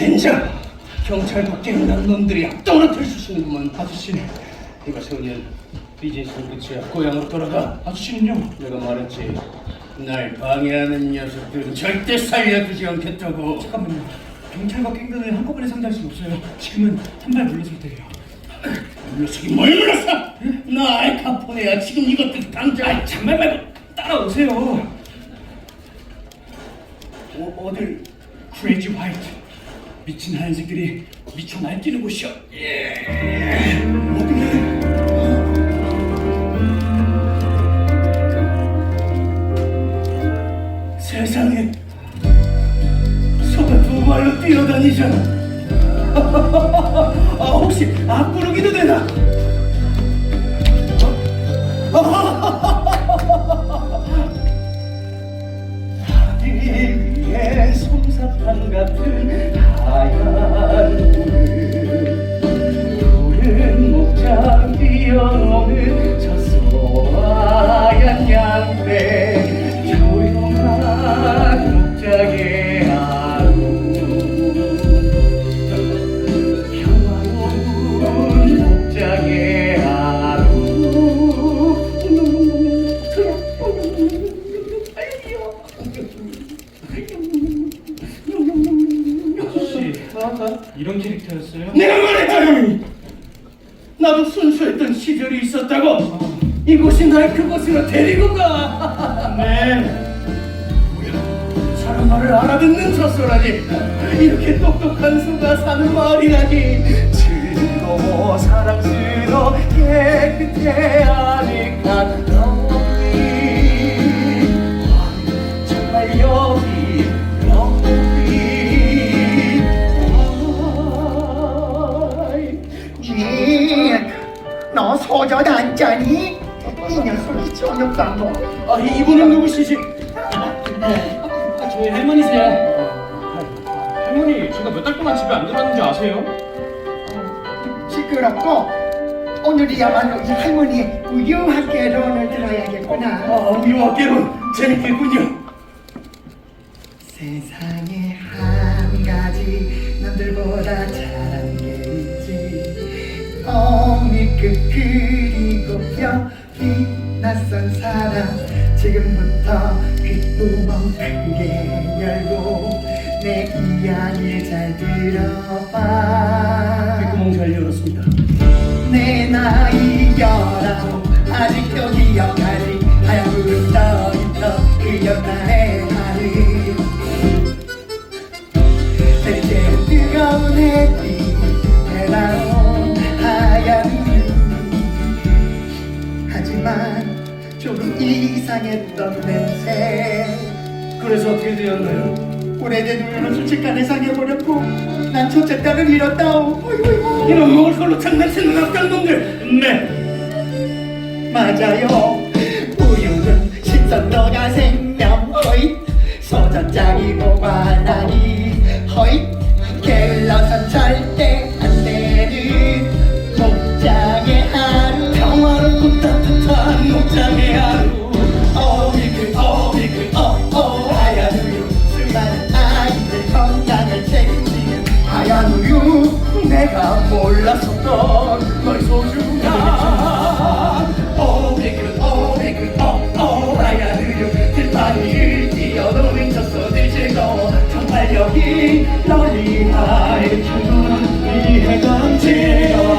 젠장! 경찰 밖에 있는 놈들이 악동으로 들쑤시는구만 아저씨 이봐 소년 비즈니스는 끝이야 고향으로 돌아가 아저씨는요? 내가 말했지 날 방해하는 녀석들은 절대 살려두지 않겠다고 잠깐만요. 경찰과 갱단을 한꺼번에 상대할 수는 없어요. 지금은 한발 물러설 때예요. 물러서기 뭘 물러서 나 알카포네야 지금 이것들 당장 아, 잔말 말고 따라오세요. 어, 어딜 크레이지 화이트. 미친 하얀색들이 미쳐 날뛰는 곳이요. 예. 세상에 소가 두 발로 뛰어다니잖아 아 혹시 앞구르기도 되나? 하늘 위에 솜사탕 같은 하얀 구름 푸른 목장 뛰어노는 아저씨, 이런 캐릭터였어요? 내가 형이 나도 순수했던 시절이 있었다고. 이곳이 날 그곳으로 데리고 가. 네. 사람 말을 알아듣는 저 소라니. 이렇게 똑똑한 소가 사는 마을이라니. 즐거워 사랑스러워 깨끗해 아늑한 안 짜니? 이 녀석이 저녁도 안 먹어. 아, 이- 이분은 누구시지? 아, 저희 할머니세요. 할머니, 제가 몇 달 동안 집에 안 들어왔는지 아세요? 시끄럽고 오늘이야말로 이 할머니의 우유한 개론을 들어야겠구나. 아, 깨론 재밌겠군요. 세상에 한 가지 남들보다 잘한 게 있지. 어 미끝 그리고 뼈이 낯선 사람 지금부터 귓구멍 크게 열고 내 이야기 잘 들어봐. 귓구멍 잘 열었습니다. 내 나이 열아홉 아직도 기억하지 하얀 떠 있던 그 여자의 하루 하지만 조금 이상했던 냄새 그래서 어떻게 되었나요? 오래된 우유는 순식간에 상해버렸고 난 첫째 딸을 잃었다오 이런 먹을 걸로 장난치는 악당 놈들. 네. 맞아요 우유는 신선도가 생명 허이 소전장이고 바다니 허이 게을러선 절 몰랐었던 너의 소중함 Oh baby, oh baby, oh oh I got you 들판을 뛰어도 미쳤어 늘 즐거워. 정말 여기 널 위하여 주는 이 해감지어